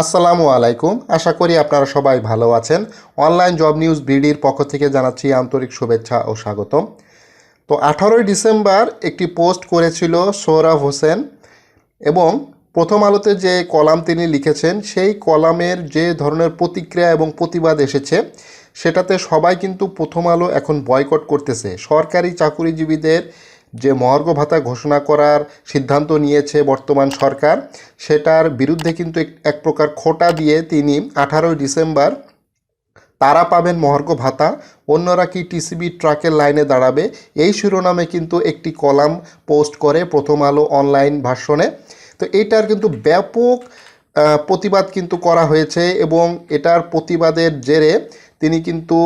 আসসালামু আলাইকুম। আশা করি আপনারা সবাই ভালো আছেন। অনলাইন জব নিউজ বিডির পক্ষ থেকে জানাচ্ছি আন্তরিক শুভেচ্ছা ও স্বাগতম। তো আঠারোই ডিসেম্বর একটি পোস্ট করেছিল সৌরভ হোসেন এবং প্রথম আলোতে যে কলাম তিনি লিখেছেন, সেই কলামের যে ধরনের প্রতিক্রিয়া এবং প্রতিবাদ এসেছে, সেটাতে সবাই কিন্তু প্রথম আলো এখন বয়কট করতেছে। সরকারি চাকুরিজীবীদের যে মহার্ঘ ভাতা ঘোষণা করার সিদ্ধান্ত নিয়েছে বর্তমান সরকার, সেটার বিরুদ্ধে কিন্তু এক- প্রকার খোটা দিয়ে তিনি আঠারোই ডিসেম্বর তারা পাবেন মহার্ঘ ভাতা, অন্যরা কি টিসিবি ট্রাকের লাইনে দাঁড়াবে? এই শিরোনামে কিন্তু একটি কলাম পোস্ট করে প্রথম আলো অনলাইন ভাষণে। তো এটার কিন্তু ব্যাপক প্রতিবাদ কিন্তু করা হয়েছে এবং এটার প্রতিবাদের জেরে তিনি কিন্তু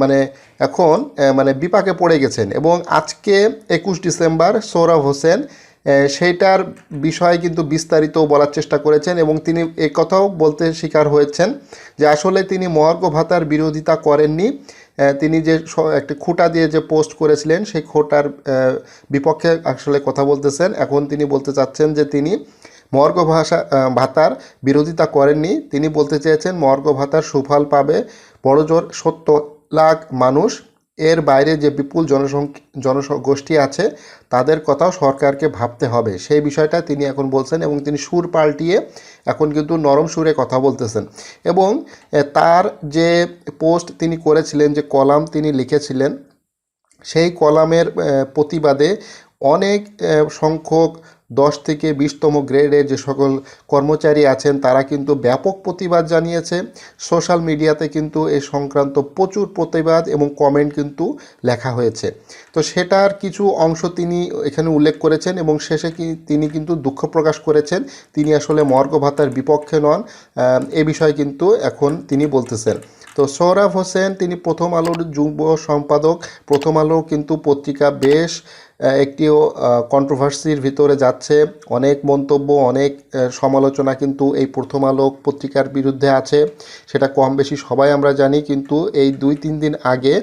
মানে এখন মানে বিপাকে পড়ে গেছেন এবং আজকে একুশ ডিসেম্বর সৌরভ হোসেন সেইটার বিষয়ে কিন্তু বিস্তারিত বলার চেষ্টা করেছেন এবং তিনি এ কথাও বলতে স্বীকার হয়েছেন যে আসলে তিনি মহার্ঘ ভাতার বিরোধিতা করেননি। তিনি যে একটি খুঁটা দিয়ে যে পোস্ট করেছিলেন, সেই খোটার বিপক্ষে আসলে কথা বলতেছেন। এখন তিনি বলতে চাচ্ছেন যে তিনি মহার্ঘ ভাষা ভাতার বিরোধিতা করেননি। তিনি বলতে চেয়েছেন মহার্ঘ ভাতার সুফল পাবে। বড়জোর সত্তর লাখ মানুষ এর বাইরে যে বিপুল জনসংখ্যা জনগোষ্ঠী আছে, তাদের কথাও সরকারকে ভাবতে হবে। সেই বিষয়টা তিনি এখন বলছেন এবং তিনি সুর পাল্টিয়ে এখন কিন্তু নরম সুরে কথা বলতেছেন। এবং তার যে পোস্ট তিনি করেছিলেন, যে কলাম তিনি লিখেছিলেন, সেই কলামের প্রতিবাদে অনেক সংখ্যক দশ থেকে বিশতম গ্রেডের যে সকল কর্মচারী আছেন, তারা কিন্তু ব্যাপক প্রতিবাদ জানিয়েছে। সোশ্যাল মিডিয়াতে কিন্তু এ সংক্রান্ত প্রচুর প্রতিবাদ এবং কমেন্ট কিন্তু লেখা হয়েছে। তো সেটার কিছু অংশ তিনি এখানে উল্লেখ করেছেন এবং শেষে কি তিনি কিন্তু দুঃখ প্রকাশ করেছেন। তিনি আসলে মর্গ ভাতার বিপক্ষে নন। এ বিষয়ে কিন্তু এখন তিনি বলতেছেন। তো সৌরভ হোসেন, তিনি প্রথম আলোর যুব সম্পাদক, প্রথম আলো কিন্তু পত্রিকা বেশ একটিও কন্ট্রোভার্সির ভিতরে যাচ্ছে। অনেক মন্তব্য, অনেক সমালোচনা কিন্তু এই প্রথম আলোক পত্রিকার বিরুদ্ধে আছে। সেটা কম বেশি সবাই আমরা জানি, কিন্তু এই দুই তিন দিন আগে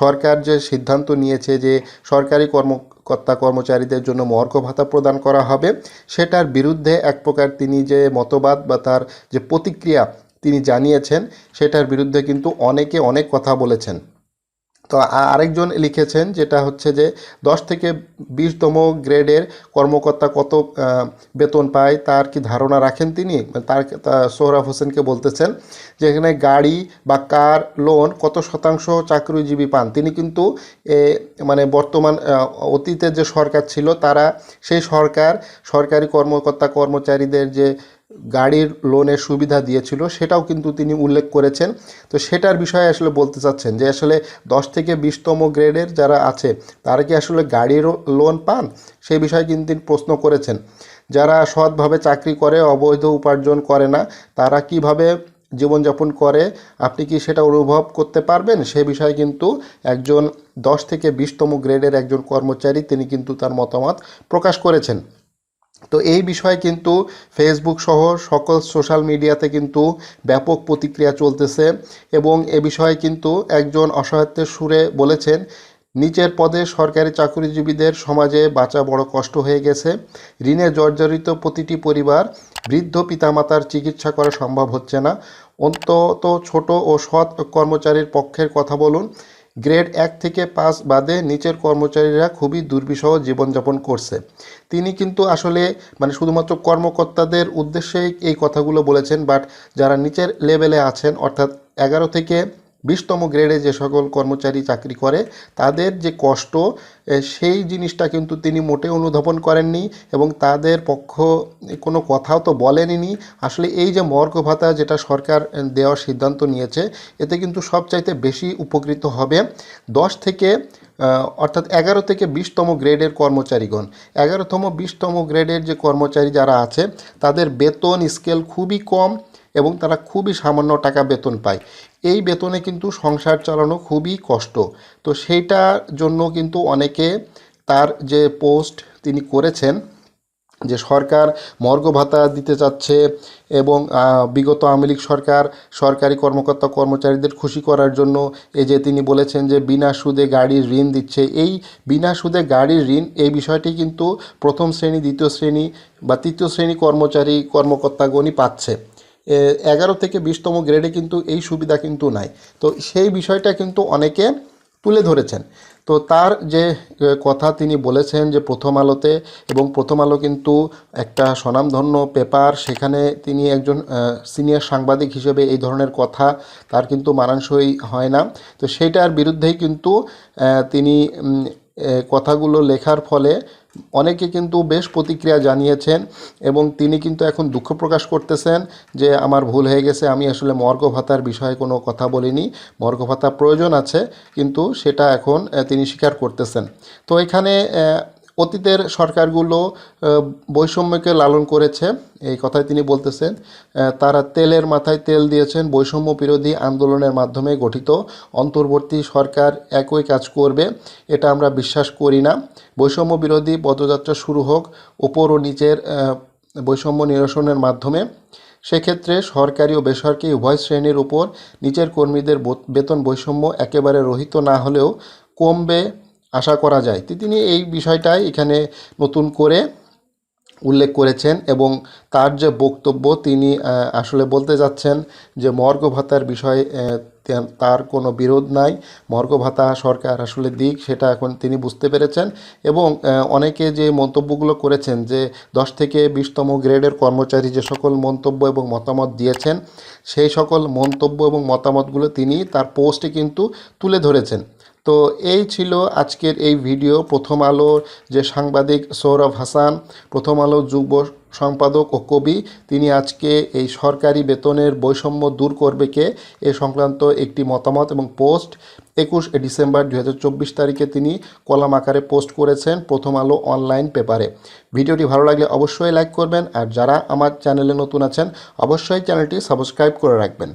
সরকার যে সিদ্ধান্ত নিয়েছে যে সরকারি কর্মকর্তা কর্মচারীদের জন্য মর্গ ভাতা প্রদান করা হবে, সেটার বিরুদ্ধে এক প্রকার তিনি যে মতবাদ বা তার যে প্রতিক্রিয়া তিনি জানিয়েছেন, সেটার বিরুদ্ধে কিন্তু অনেকে অনেক কথা বলেছেন। তো আরেকজন লিখেছেন যেটা হচ্ছে যে দশ থেকে বিশতম গ্রেডের কর্মকর্তা কত বেতন পায় তার কি ধারণা রাখেন তিনি? তার সোহরাব হোসেনকে বলতেছেন যে এখানে গাড়ি বা কার লোন কত শতাংশ চাকরিজীবী পান? তিনি কিন্তু মানে বর্তমান অতীতের যে সরকার ছিল তারা সেই সরকার, সরকারি কর্মকর্তা কর্মচারীদের যে গাড়ির লোনের সুবিধা দিয়েছিল, সেটাও কিন্তু তিনি উল্লেখ করেছেন। তো সেটার বিষয়ে আসলে বলতে চাচ্ছেন যে, আসলে দশ থেকে বিশতম গ্রেডের যারা আছে, তারা কি আসলে গাড়িরও লোন পান? সেই বিষয়ে কিন্তু তিনি প্রশ্ন করেছেন। যারা সৎভাবে চাকরি করে, অবৈধ উপার্জন করে না, তারা কীভাবে জীবনযাপন করে? আপনি কি সেটা অনুভব করতে পারবেন? সে বিষয়ে কিন্তু একজন দশ থেকে বিশতম গ্রেডের একজন কর্মচারী, তিনি কিন্তু তার মতামত প্রকাশ করেছেন। তো এই বিষয়ে কিন্তু ফেসবুক সহ সকল সোশ্যাল মিডিয়াতে কিন্তু ব্যাপক প্রতিক্রিয়া চলতেছে এবং এ বিষয়ে কিন্তু একজন অসহায়ত্বের সুরে বলেছেন, নিচের পদে সরকারি চাকরিজীবীদের সমাজে বাঁচা বড় কষ্ট হয়ে গেছে। ঋণে জর্জরিত প্রতিটি পরিবার বৃদ্ধ পিতামাতার চিকিৎসা করা সম্ভব হচ্ছে না। অন্তত ছোট ও সৎ কর্মচারীর পক্ষের কথা বলুন। গ্রেড এক থেকে পাঁচ বাদে নিচের কর্মচারীরা খুবই দুর্বিষহ জীবনযাপন করছে। তিনি কিন্তু আসলে মানে শুধুমাত্র কর্মকর্তাদের উদ্দেশ্যেই এই কথাগুলো বলেছেন, বাট যারা নিচের লেভেলে আছেন, অর্থাৎ এগারো থেকে বিশতম গ্রেডে যে সকল কর্মচারী চাকরি করে, তাদের যে কষ্ট সেই জিনিসটা কিন্তু তিনি মোটে অনুধাবন করেননি এবং তাদের পক্ষ, কোনো কথাও তো বলেননি। আসলে এই যে মর্গ ভাতা যেটা সরকার দেওয়ার সিদ্ধান্ত নিয়েছে, এতে কিন্তু সবচাইতে বেশি উপকৃত হবে দশ থেকে অর্থাৎ এগারো থেকে বিশতম গ্রেডের কর্মচারীগণ। এগারোতম বিশতম গ্রেডের যে কর্মচারী যারা আছে, তাদের বেতন স্কেল খুবই কম এবং তারা খুবই সামান্য টাকা বেতন পায়। এই বেতনে কিন্তু সংসার চালানো খুবই কষ্ট। তো সেইটার জন্য কিন্তু অনেকে তার যে পোস্ট তিনি করেছেন, যে সরকার মর্গ ভাতা দিতে চাচ্ছে এবং বিগত আওয়ামী লীগ সরকার, সরকারি কর্মকর্তা কর্মচারীদের খুশি করার জন্য এই যে তিনি বলেছেন যে বিনা সুদে গাড়ির ঋণ দিচ্ছে, এই বিনা সুদে গাড়ির ঋণ এই বিষয়টি কিন্তু প্রথম শ্রেণি, দ্বিতীয় শ্রেণি বা তৃতীয় শ্রেণি কর্মচারী, কর্মকর্তাগণই পাচ্ছে। এগারো থেকে বিশতম গ্রেডে কিন্তু এই সুবিধা কিন্তু নাই। তো সেই বিষয়টা কিন্তু অনেকে তুলে ধরেছেন। তো তার যে কথা তিনি বলেছেন যে, প্রথম আলোতে এবং প্রথম আলো কিন্তু একটা স্বনামধন্য পেপার, সেখানে তিনি একজন সিনিয়র সাংবাদিক হিসেবে এই ধরনের কথা তার কিন্তু মানানসই হয় না। তো সেইটার বিরুদ্ধেই কিন্তু তিনি কথাগুলো লেখার ফলে অনেকে কিন্তু বেশ প্রতিক্রিয়া জানিয়েছেন এবং তিনি কিন্তু এখন দুঃখ প্রকাশ করতেছেন যে আমার ভুল হয়ে গেছে, আমি আসলে মর্গ ভাতার বিষয়ে কোনো কথা বলিনি, মর্গ ভাতা প্রয়োজন আছে, কিন্তু সেটা এখন তিনি স্বীকার করতেছেন। তো এখানে অতীতের সরকারগুলো বৈষম্যকে লালন করেছে। এই কথাই তিনি বলতেছেন। তারা তেলের মাথায় তেল দিয়েছেন, বৈষম্য বিরোধী আন্দোলনের মাধ্যমে গঠিত। অন্তর্বর্তী সরকার একই কাজ করবে, এটা আমরা বিশ্বাস করি না। বৈষম্য বিরোধী পদযাত্রা শুরু হোক, ওপর ও নিচের বৈষম্য নিরসনের মাধ্যমে। সেক্ষেত্রে সরকারি ও বেসরকারি উভয় শ্রেণির উপর নিচের কর্মীদের বেতন বৈষম্য একেবারে রহিত না হলেও কমবে। আশা করা যায়। তো তিনি এই বিষয়টাই এখানে নতুন করে উল্লেখ করেছেন এবং তার যে বক্তব্য তিনি আসলে বলতে যাচ্ছেন যে মর্গ ভাতার বিষয়ে তার কোনো বিরোধ নাই। মর্গ ভাতা সরকার আসলে দিক সেটা এখন তিনি বুঝতে পেরেছেন এবং অনেকে যে মন্তব্যগুলো করেছেন যে দশ থেকে বিশতম গ্রেডের কর্মচারী যে সকল মন্তব্য এবং মতামত দিয়েছেন, সেই সকল মন্তব্য এবং মতামতগুলো তিনি তার পোস্টে কিন্তু তুলে ধরেছেন। তো এই ছিল আজকের এই ভিডিও। প্রথম আলোর যে সাংবাদিক সৌরভ হাসান, প্রথম আলো যুব সম্পাদক ও কবি, তিনি আজকে এই সরকারি বেতনের বৈষম্য দূর করবে কে? এ সংক্রান্ত একটি মতামত এবং পোস্ট। একুশ ডিসেম্বর দু হাজার চব্বিশ তারিখে তিনি কলাম আকারে পোস্ট করেছেন প্রথম আলো অনলাইন পেপারে। ভিডিওটি ভালো লাগলে অবশ্যই লাইক করবেন, আর যারা আমার চ্যানেলে নতুন আছেন, অবশ্যই চ্যানেলটি সাবস্ক্রাইব করে রাখবেন।